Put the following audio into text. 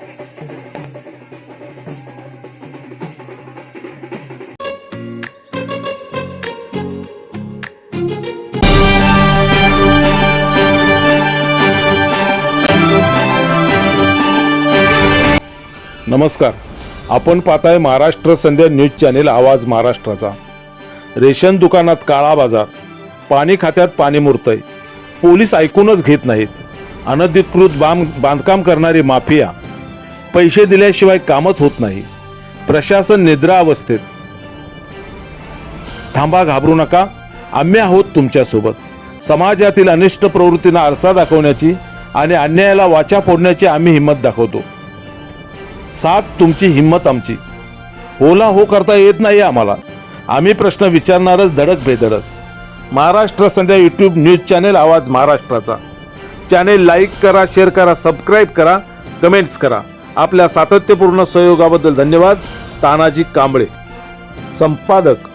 नमस्कार. आपण पाहताय महाराष्ट्र संध्या न्यूज चॅनेल आवाज महाराष्ट्राचा. रेशन दुकानात काळा बाजार पाणी खात्यात पाणी मुरतय. पोलीस ऐकूनच घेत नाहीत. अनधिकृत बांध बांधकाम करणारी माफिया पैसे दिल्याशिवाय कामच होत नाही. प्रशासन निद्रा अवस्थेत. थांबा घाबरू नका. आम्ही आहोत तुमच्यासोबत. समाजातील अनिष्ट प्रवृत्तींना आरसा दाखवण्याची आणि अन्यायाला वाचा फोडण्याची आम्ही हिंमत दाखवतो. साथ तुमची हिंमत आमची. होला हो करता येत नाही आम्हाला. आम्ही प्रश्न विचारणारच धडक बेधडक. Maharashtra Sandhya YouTube news channel आवाज महाराष्ट्राचा. चॅनेल लाईक करा शेअर करा सबस्क्राईब करा कमेंट्स करा. आपल्या सातत्यपूर्ण सहयोगाबद्दल धन्यवाद. तानाजी कांबळे. संपादक.